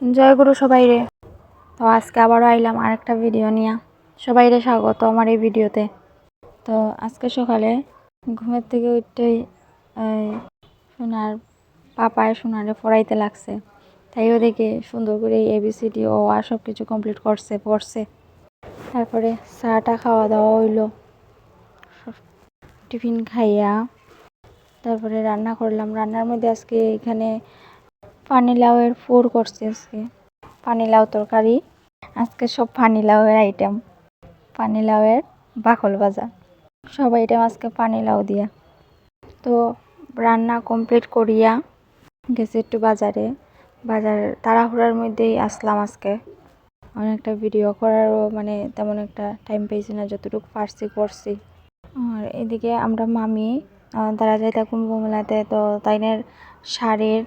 জয় গুরু সবাই রে। তো আজকে আবারও আইলাম আরেকটা ভিডিও নিয়ে। সবাই রে স্বাগত আমার এই ভিডিওতে তো। আজকে সকালে ঘুমের থেকে উঠতেই সোনার পাপায় সোনারে পড়াইতে লাগছে। তাইও দেখে সুন্দর করে এবিসিডি ও আর সব কিছু কমপ্লিট করছে, পড়ছে। তারপরে চাটা খাওয়া দাওয়া হইল। টিফিন খাইয়া। তারপরে রান্না করলাম। রান্নার মধ্যে আজকে এখানে পানি লাউয়ের ফুর করছি আজকে। পানি লাউ তরকারি। আজকে সব পানি লাউয়ের আইটেম পানি লাউয়ের বাকল ভাজা। সব আইটেম আজকে পানি লাউ দিয়া। তো রান্না কমপ্লিট করিয়া গেছি একটু বাজারে। বাজার তাড়াহুড়ার মধ্যেই আসলাম আজকে। অনেকটা ভিডিও করারও মানে তেমন একটা টাইম পেয়েছি না, যতটুকু পারছি করছি। আর এদিকে আমরা মামি তারা যাইতা কুম্ভ মেলাতে তো তাইনের শাড়ির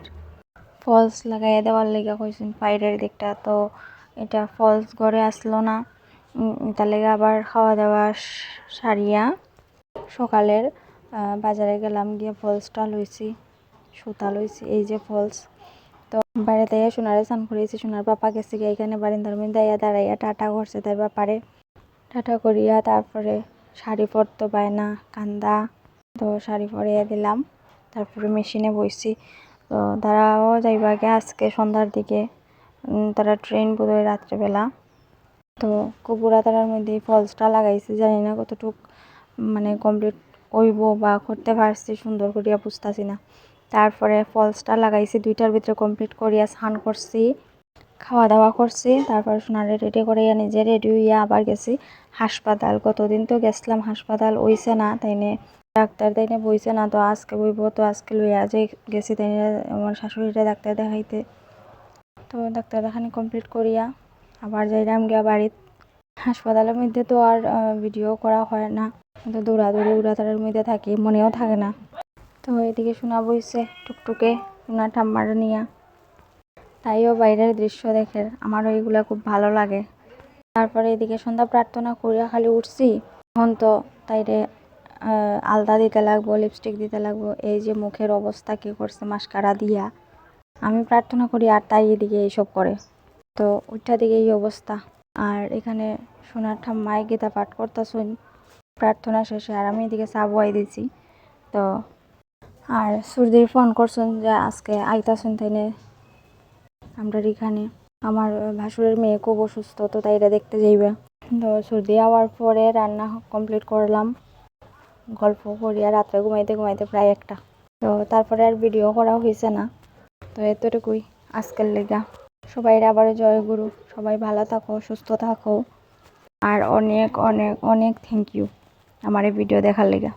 ফলস লাগাইয়া দেওয়ার লেগে কইছেন পায়ের দিকটা, তো এটা ফলস ঘরে আসলো না। তার লেগে আবার খাওয়া দাওয়া সারিয়া সকালের বাজারে গেলাম, গিয়ে ফলসটা লইছি, সুতা লইছি, এই যে ফলস। তো বাইরে বাড়িতে সোনারে স্নান করিয়েছি, সোনার পাপা গেছে গিয়ে এখানে বারিন্দার মধ্যে দাইয়া দাঁড়াইয়া টাটা করছে তার ব্যাপারে। টাটা করিয়া তারপরে শাড়ি পরতো বায়না, কান্দা, তো শাড়ি পরিয়ে দিলাম, তারপরে মেশিনে বইছি। তো তারাও যাইবা গে আজকে সন্ধ্যার দিকে। তারা ট্রেন বোধহয় রাত্রেবেলা। তো কুকুরা তারার মধ্যে ফলসটা লাগাইছি, জানি না কতটুক মানে কমপ্লিট হইব বা করতে পারছি, সুন্দর করিয়া বুঝতেছি না। তারপরে ফলসটা লাগাইছি, দুইটার ভিতরে কমপ্লিট করিয়া স্নান করছি খাওয়া দাওয়া করছি। তারপর সোনারে রেডি করিয়া নিজে রেডি হইয়া আবার গেছি। হাসপাতাল, কতদিন তো গেছিলাম, হাসপাতাল হইছে না, তাইনে ডাক্তার তাইনে বইছে, না তো আজকে বইব, তো আজকে লইয়া যে গেছি তাই আমার শাশুড়িটা ডাক্তার দেখাইতে। তো ডাক্তার দেখানি কমপ্লিট করিয়া আবার যাইলাম গিয়া বাড়িত। হাসপাতালের মধ্যে তো আর ভিডিও করা হয় না। তো দৌড়াদৌড়ি উড়াতাড়ির মধ্যে থাকি, মনেও থাকে না। তো এদিকে শোনা বইছে টুকটুকে শোনা ঠাম্মার নিয়া। তাইও বাইরের দৃশ্য দেখে, আমারও এগুলা খুব ভালো লাগে। তারপরে এদিকে সন্ধ্যা প্রার্থনা করিয়া খালি উঠছি। এখন তো তাইরে আলতা দিতে লাগবো লিপস্টিক দিতে লাগবো, এই যে মুখের অবস্থা কি করছে, মাস্কারা দিয়া। আমি প্রার্থনা করি আর তাই এদিকে এইসব করে। তো ওইটা দিকে এই অবস্থা। আর এখানে সোনার ঠাম্মায় গীতা পাঠ করতেছুন প্রার্থনা শেষে আর আমি এদিকে চা বয়াই দিছি। তো আর সুরদির ফোন করছেন যে আজকে আইতাছুন তাইনে আমরা এখানে, আমার ভাসুরের মেয়ে খুব অসুস্থ, তো তাই এটা দেখতে যাইবে। তো সর্দি হওয়ার পরে রান্না কমপ্লিট করলাম। গল্প করি আর রাত্রে ঘুমাইতে ঘুমাইতে প্রায় একটা। তো তারপরে আর ভিডিও করা হয়েছে না। তো এতটুকুই আজকের লেগা। সবাই আবার জয় গুরু। সবাই ভালো থাকো, সুস্থ থাকো। আর অনেক অনেক অনেক থ্যাংক ইউ আমার এই ভিডিও দেখার লেগা।